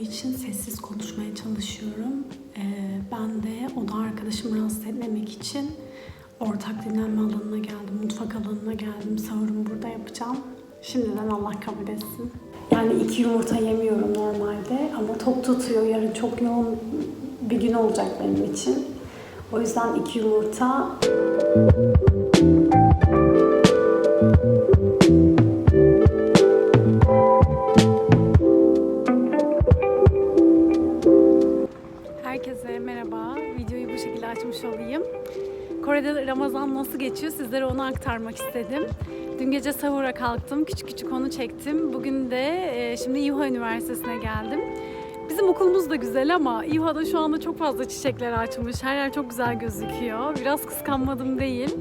için sessiz konuşmaya çalışıyorum. Ee, ben de oda arkadaşımı rahatsız etmemek için ortak dinlenme alanına geldim, mutfak alanına geldim. Sahurumu burada yapacağım. Şimdiden Allah kabul etsin. Yani iki yumurta yemiyorum normalde ama tok tutuyor. Yarın çok yoğun bir gün olacak benim için. O yüzden iki yumurta Ramazan nasıl geçiyor sizlere onu aktarmak istedim. Dün gece sahura kalktım. Küçük küçük onu çektim. Bugün de e, şimdi İHA Üniversitesi'ne geldim. Bizim okulumuz da güzel ama İHA'da şu anda çok fazla çiçekler açmış. Her yer çok güzel gözüküyor. Biraz kıskanmadım değil.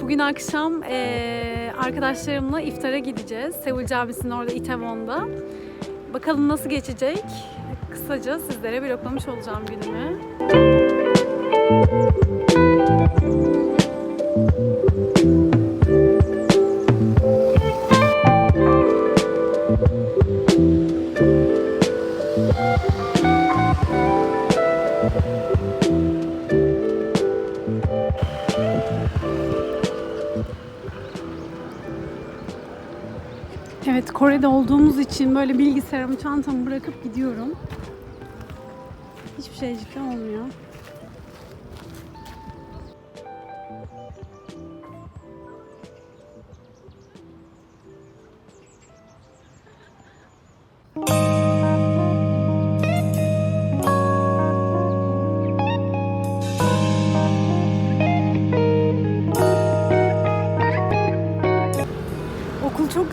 Bugün akşam e, arkadaşlarımla iftara gideceğiz. Seul Camisi'nin orada Itaewon'da. Bakalım nasıl geçecek? Kısaca sizlere bloklamış olacağım günümü. Evet Kore'de olduğumuz için böyle bilgisayarımı çantamı bırakıp gidiyorum. Hiçbir şeycik de olmuyor.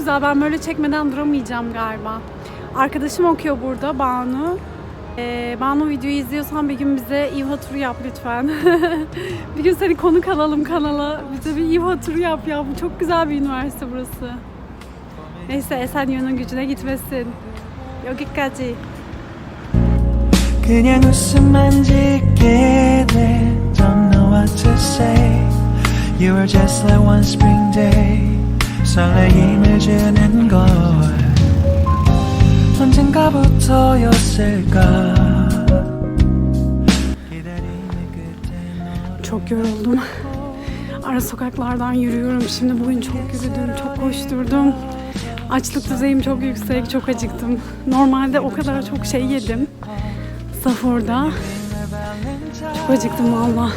güzel. Ben böyle çekmeden duramayacağım galiba. Arkadaşım okuyor burada Banu. Ee, Banu videoyu izliyorsan bir gün bize İHA turu yap lütfen. bir gün seni konuk alalım kanala. Bize bir İHA turu yap ya. Bu çok güzel bir üniversite burası. Neyse Esenyurt'un gücüne gitmesin. 여기까지. 그냥 웃음만 짓게 돼 Don't know what to say You were just like one spring day 설레임을 주는 걸 언젠가부터였을까 기다림의 끝에 Çok yoruldum. Ara sokaklardan yürüyorum. Şimdi bugün çok yürüdüm, çok koşturdum. Açlık düzeyim çok yüksek, çok acıktım. Normalde o kadar çok şey yedim. Sahurda. Çok acıktım valla.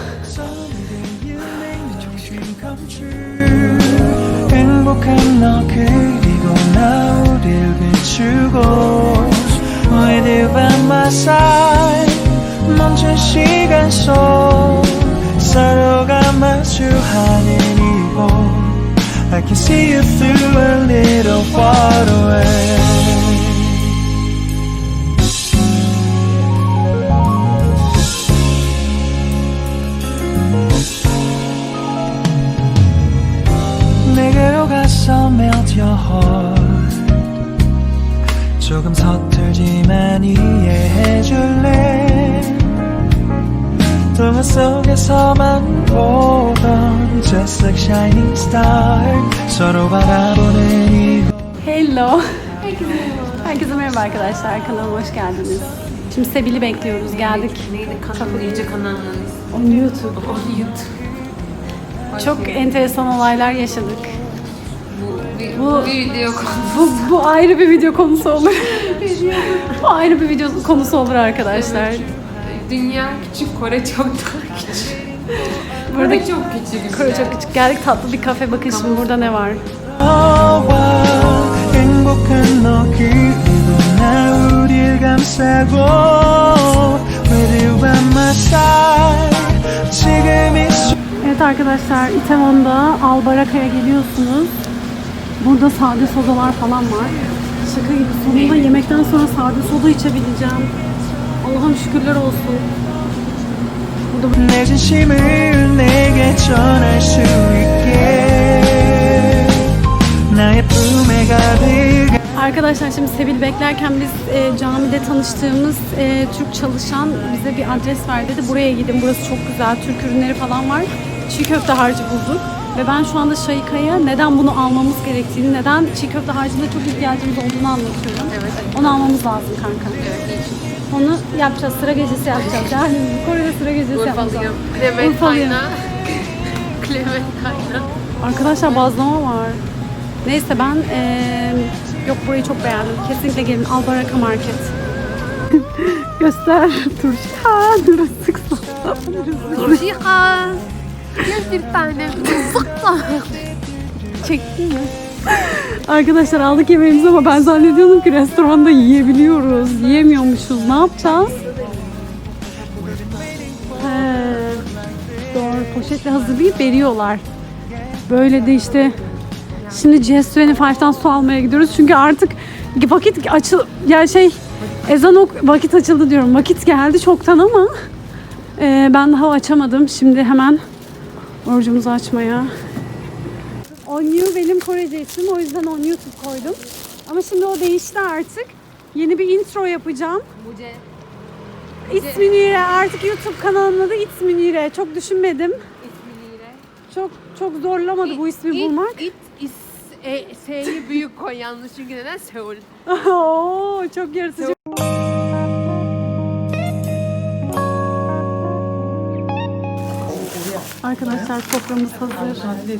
행복한 너 그리고 나 우릴 비추고 With by my side 멈춘 시간 속 서로가 마주하는 이곳 I can see you through a little far away 서만 보던 Just like shining star 서로 바라보는 이 Hello. Herkese merhaba arkadaşlar. Kanalıma hoş geldiniz. Şimdi Sebil'i bekliyoruz. Geldik. Neydi kanal, iyice kanalınız? On YouTube. On YouTube. Çok enteresan olaylar yaşadık. Bu, bir, Bu- bu bir video konusu. Bu, bu ayrı bir video konusu olur. bu ayrı bir video konusu olur arkadaşlar. Dünya küçük, Kore çok daha küçük. Burada çok küçük. Kore çok küçük. Geldik tatlı bir kafe. Bakın şimdi burada ne var. Evet arkadaşlar Itaewon'da Albaraka'ya geliyorsunuz. Burada sade sodalar falan var. Şaka gibi sonunda yemekten sonra sade soda içebileceğim. Allah'ım şükürler olsun. Burada 내 진심을 내게 전할 수 있게 나의 품에 가득 Arkadaşlar şimdi Sevil beklerken biz e, camide tanıştığımız e, Türk çalışan bize bir adres ver dedi. Buraya gidin burası çok güzel Türk ürünleri falan var. Çiğ köfte harcı bulduk. Ve ben şu anda Şahika'ya neden bunu almamız gerektiğini, neden çiğ köfte harcında çok ihtiyacımız olduğunu anlatıyorum. Evet. Onu almamız lazım kanka. Evet. Onu yapacağız, sıra gecesi yapacağız. Yani Kore'de sıra gecesi yapacağız. Urfalıyım. Urfalıyım. Clementine. Clementine. Arkadaşlar bazlama var. Neyse ben eee, yok burayı çok beğendim. Kesinlikle gelin Albaraka Market. Göster. Turşu. Ha, sıksa. Turşika. Gel bir tane. Sıkma. Çektin mi? Arkadaşlar aldık yemeğimizi ama ben zannediyordum ki restoranda yiyebiliyoruz. Yiyemiyormuşuz. Ne yapacağız? Doğru. Poşetle hazırlayıp veriyorlar. Böyle de işte şimdi CS Five'dan su almaya gidiyoruz. Çünkü artık vakit açıl yani şey ezan ok vakit açıldı diyorum. Vakit geldi çoktan ama e, ben daha açamadım. Şimdi hemen orucumuzu açmaya On You benim Korece ismim. O yüzden On YouTube koydum. Ama şimdi o değişti artık. Yeni bir intro yapacağım. Muce. It's Münire. Artık YouTube kanalının adı It's Münire. Çok düşünmedim. İsmini Çok çok zorlamadı bu ismi bulmak. It is e, S'yi büyük koy yalnız çünkü neden Seul? Oo, çok yaratıcı. Arkadaşlar soframız hazır.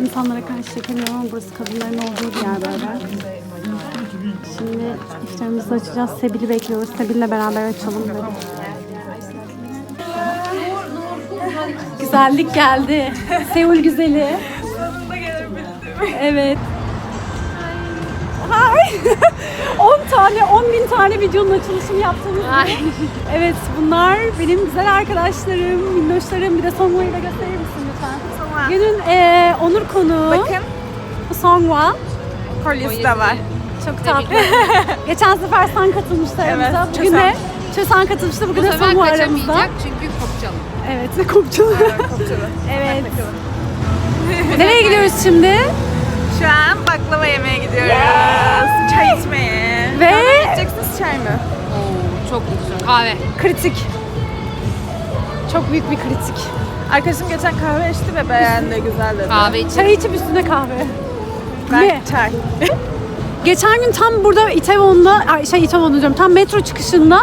İnsanlara karşı çekemiyorum ama burası kadınların olduğu bir yer böyle. Şimdi iftarımızı açacağız. Sebil'i bekliyoruz. Sebil'le beraber açalım dedik. Güzellik geldi. Seul güzeli. Evet. Ay. 10 tane, 10 bin tane videonun açılışını yaptığımız gibi. Evet bunlar benim güzel arkadaşlarım, minnoşlarım. Bir de da gösterir misin lütfen? Songwa. Günün eee, onur konuğu Bakın Songwa. kolyesi de var. Çok tatlı. Geçen sefer sen katılmıştı aramıza. Evet, Bugün de Çösen. Katılmıştı. Bu Bugün de sefer Songwa aramızda. kaçamayacak çünkü kopçalı. Evet, kopçalı. Kopçalı. evet. Nereye gidiyoruz şimdi? Şu an baklava yemeye gidiyoruz. Çay içmeye. Ve İçeceksiniz çay mı? Oo, çok güzel. Kahve. kritik. Çok büyük bir kritik. Arkadaşım geçen kahve içti ve beğendi, güzel dedi. Kahve için. Çay içip üstüne kahve. Ben Ne? çay. Geçen gün tam burada İtevon'da, ay şey İtevon'da diyorum, tam metro çıkışında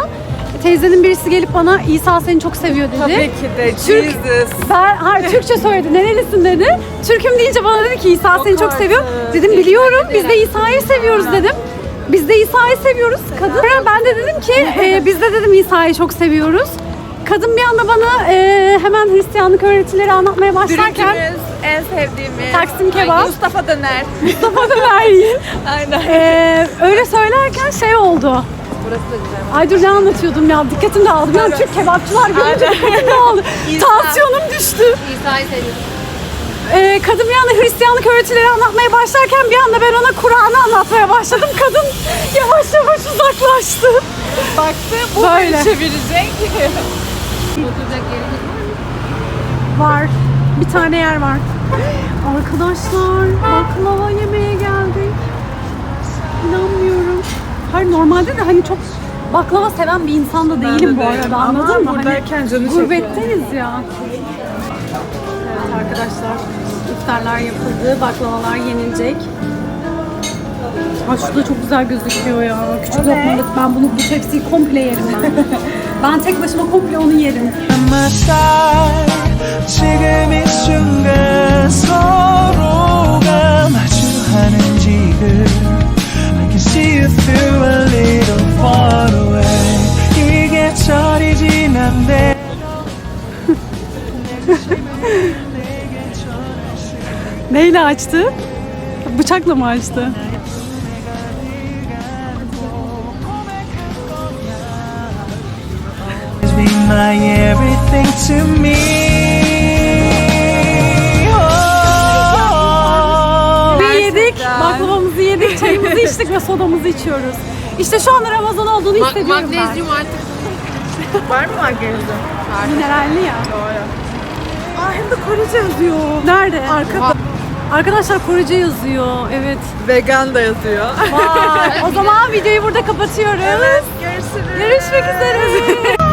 teyzenin birisi gelip bana İsa seni çok seviyor dedi. Tabii ki de Türk- Jesus. Ben hayır, Türkçe söyledi. Nerelisin dedi. Türk'üm deyince bana dedi ki İsa seni çok artık. seviyor. Dedim biliyorum. Biz de İsa'yı seviyoruz dedim. Biz de İsa'yı seviyoruz. Kadın ben de dedim ki e, biz de dedim İsa'yı çok seviyoruz. Kadın bir anda bana e, hemen Hristiyanlık öğretileri anlatmaya başlarken Dürümcümüz, en sevdiğimiz. Taksim kebap, Mustafa Döner. Mustafa Döner yiyin. Aynen. E, öyle söylerken şey oldu. Burası da güzel. Ay dur ne anlatıyordum ya dikkatim dağıldı. Bir an Türk kebapçılar görünce dikkatim dağıldı. Tansiyonum düştü. İsa'yı seviyorum. Ee, kadın bir anda Hristiyanlık öğretileri anlatmaya başlarken bir anda ben ona Kur'an'ı anlatmaya başladım. Kadın yavaş yavaş uzaklaştı. Baktı bu Böyle. beni çevirecek. Oturacak yerimiz var mı? Var. Bir tane yer var. Arkadaşlar baklava yemeye geldik. İnanmıyorum. Hayır normalde de hani çok baklava seven bir insan da değilim bu arada anladın mı? Hani buradayken canı gurbetteyiz ya. Evet arkadaşlar iftarlar yapıldı, baklavalar yenilecek. Ha şu da çok güzel gözüküyor ya. Küçük lokmalık. Ben bunu bu tepsiyi komple yerim ben. Ben tek başıma komple onu yerim. Neyle açtı? Bıçakla mı açtı? My everything to me oh. Yedik, baklavamızı yedik, çayımızı içtik ve sodamızı içiyoruz. İşte şu anda Ramazan olduğunu Ma- hissediyorum ben. magnezyum artık Var mı magnezyum? Mineralli ya. Doğru. Aa hem de Korece yazıyor. Nerede? Arkada. Arkadaşlar Korece yazıyor. Evet. Vegan da yazıyor. Vay. o zaman videoyu burada kapatıyoruz. Görüşürüz. Görüşmek üzere.